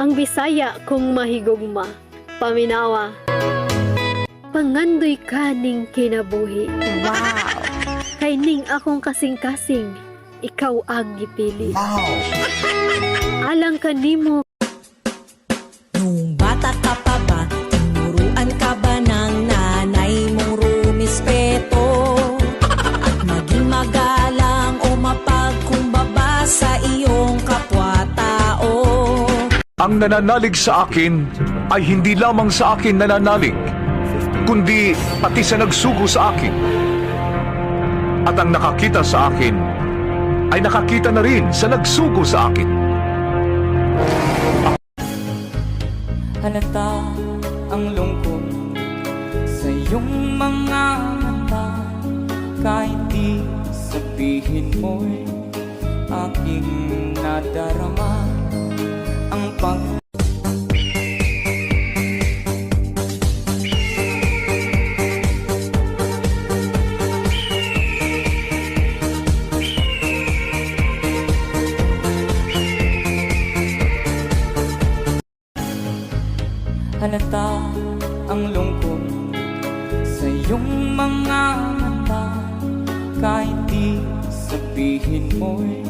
Ang Bisaya kung mahigugma, paminawa. Pangandoy kaning kinabuhi. Wow! Kay ning akong kasing-kasing, ikaw ang gipili. Alang kanimo Ang nananalig sa akin ay hindi lamang sa akin nananalig, kundi pati sa nagsugo sa akin. At ang nakakita sa akin ay nakakita na rin sa nagsugo sa akin. Halata ang lungkot sa iyong mga mata Kahit di sabihin mo'y aking nadarama ang lungkot sa iyong mga mata Kahit di sabihin mo'y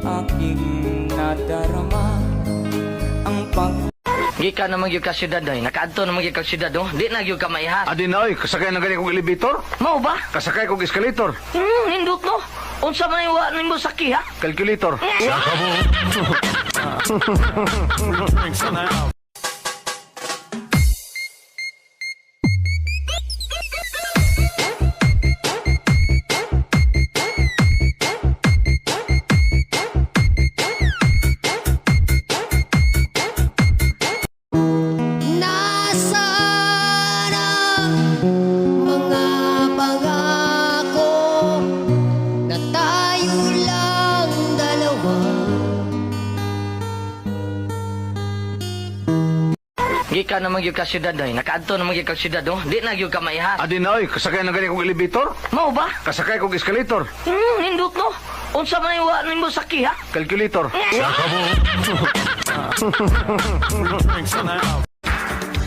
aking nadarama Ang pag Gika naman yung kasyudad ay. Nakaadto naman yung kasyudad oh. Di na yung kamaihan. Adinay, kasakay na ganyan kong elevator, Mao ba? kasakay kong escalator, Hmm, nindot no. Unsa man yung wa nimo sa kiha? calculator. Nasaan Gika naman yung kasyudad ay. Nakaadto naman yung kasyudad oh. Di na yung kamaihan. Adinay, kasakay na ganyan kong elevator, Mao ba? kasakay kong escalator, Hmm, nindot no. Unsa man yung wa nimo sa kiha? calculator.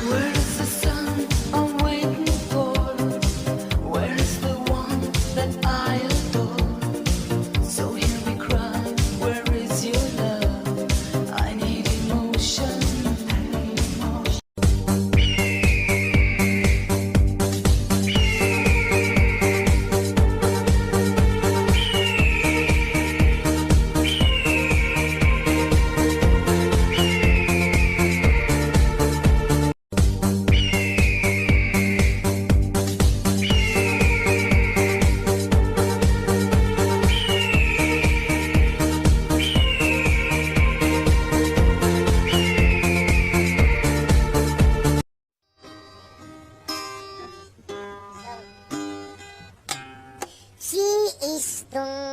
Where ます。ドン